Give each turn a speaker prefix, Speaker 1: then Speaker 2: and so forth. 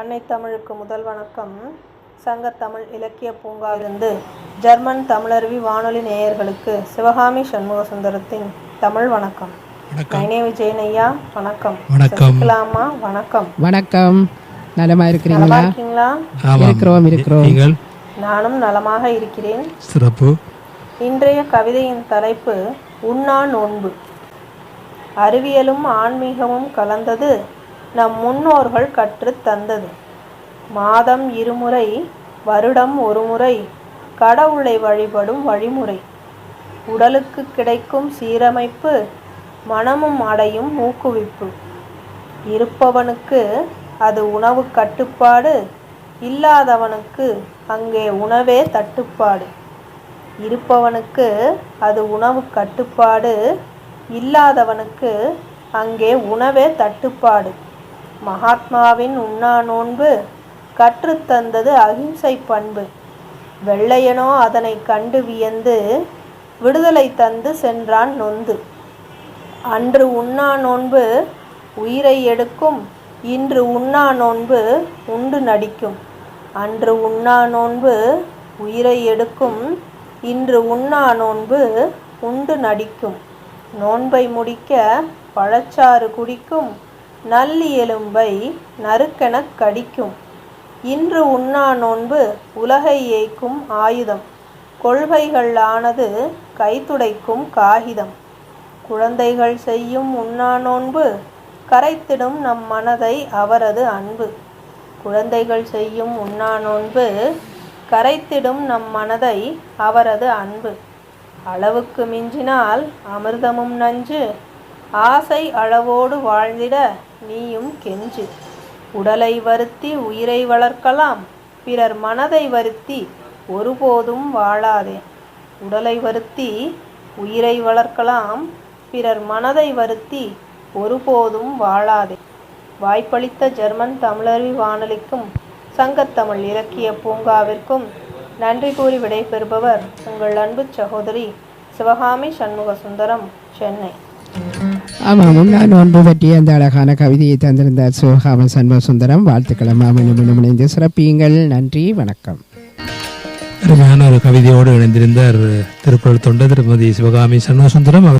Speaker 1: அன்னை தமிழுக்கு முதல் வணக்கம். சங்கத்தமிழ் இலக்கிய பூங்காவிலிருந்து ஜெர்மன் தமிழருவி வானொலி நேயர்களுக்கு சிவகாமி சண்முக சுந்தரத்தின் தமிழ் வணக்கம்.
Speaker 2: வணக்கம்.
Speaker 1: நயனே விஜயன் ஐயா வணக்கம்.
Speaker 2: வணக்கம்.
Speaker 1: சசிகலாமா வணக்கம்.
Speaker 3: வணக்கம். நலமா இருக்கிறீங்களா?
Speaker 1: இருக்கீங்களா?
Speaker 3: இருக்கிறோம், இருக்கிறோம்.
Speaker 2: நீங்கள்?
Speaker 1: நானும் நலமாக இருக்கிறேன்.
Speaker 2: சிறப்பு.
Speaker 1: இன்றைய கவிதையின் தலைப்பு உண்ணா நோன்பு. அறிவியலும் ஆன்மீகமும் கலந்தது நம் முன்னோர்கள் கற்றுத் தந்தது. மாதம் இருமுறை வருடம் ஒருமுறை கடவுளை வழிபடும் வழிமுறை. உடலுக்கு கிடைக்கும் சீரமைப்பு மனமும் அடையும் ஊக்குவிப்பு. இருப்பவனுக்கு அது உணவு கட்டுப்பாடு இல்லாதவனுக்கு அங்கே உணவே தட்டுப்பாடு. இருப்பவனுக்கு அது உணவு கட்டுப்பாடு இல்லாதவனுக்கு அங்கே உணவே தட்டுப்பாடு. மகாத்மாவின் உண்ணா நோன்பு கற்றுத்தந்தது அகிம்சை பண்பு. வெள்ளையனோ அதனை கண்டு வியந்து விடுதலை தந்து சென்றான் நொந்து. அன்று உண்ணா நோன்பு உயிரை எடுக்கும் இன்று உண்ணா நோன்பு உண்டு நடிக்கும். அன்று உண்ணா நோன்பு உயிரை எடுக்கும் இன்று உண்ணா நோன்பு உண்டு நடிக்கும். நோன்பை முடிக்க பழச்சாறு குடிக்கும் நல்லியலும்பை நறுக்கெனக் கடிக்கும். இன்று உண்ணா நோன்பு உலகை ஏய்க்கும் ஆயுதம். கொள்கைகள் ஆனது கைத்துடைக்கும் காகிதம். குழந்தைகள் செய்யும் உண்ணா நோன்பு கரைத்திடும் நம் மனதை அவரது அன்பு. குழந்தைகள் செய்யும் உண்ணா நோன்பு கரைத்திடும் நம் மனதை அவரது அன்பு. அளவுக்கு மிஞ்சினால் அமிர்தமும் நஞ்சு ஆசை அளவோடு வாழ்ந்திட நீயும் கெஞ்சு. உடலை வருத்தி உயிரை வளர்க்கலாம் பிறர் மனதை வருத்தி ஒருபோதும் வாழாதே. உடலை வருத்தி உயிரை வளர்க்கலாம் பிறர் மனதை வருத்தி ஒருபோதும் வாழாதே. வாய்ப்பளித்த ஜெர்மன் தமிழறி வானொலிக்கும் சங்கத்தமிழ் இலக்கிய பூங்காவிற்கும் நன்றி கூறி விடைபெறுபவர் உங்கள் அன்பு சகோதரி சிவகாமி சண்முக சுந்தரம் சென்னை.
Speaker 3: ஆமாம் நான் நோன்பு பற்றி அந்த அழகான கவிதையை தந்திருந்தார் சிவகாம சண்முக சுந்தரம் வாழ்த்துக்கள் அம்மா இணைந்து சிறப்பியுங்கள். நன்றி வணக்கம்.
Speaker 2: அருமையான ஒரு கவிதையோடு இணைந்திருந்தார் திருக்குறள் தொண்டர் திருமதி சிவகாமி சண்முகசுந்தரம். அவர்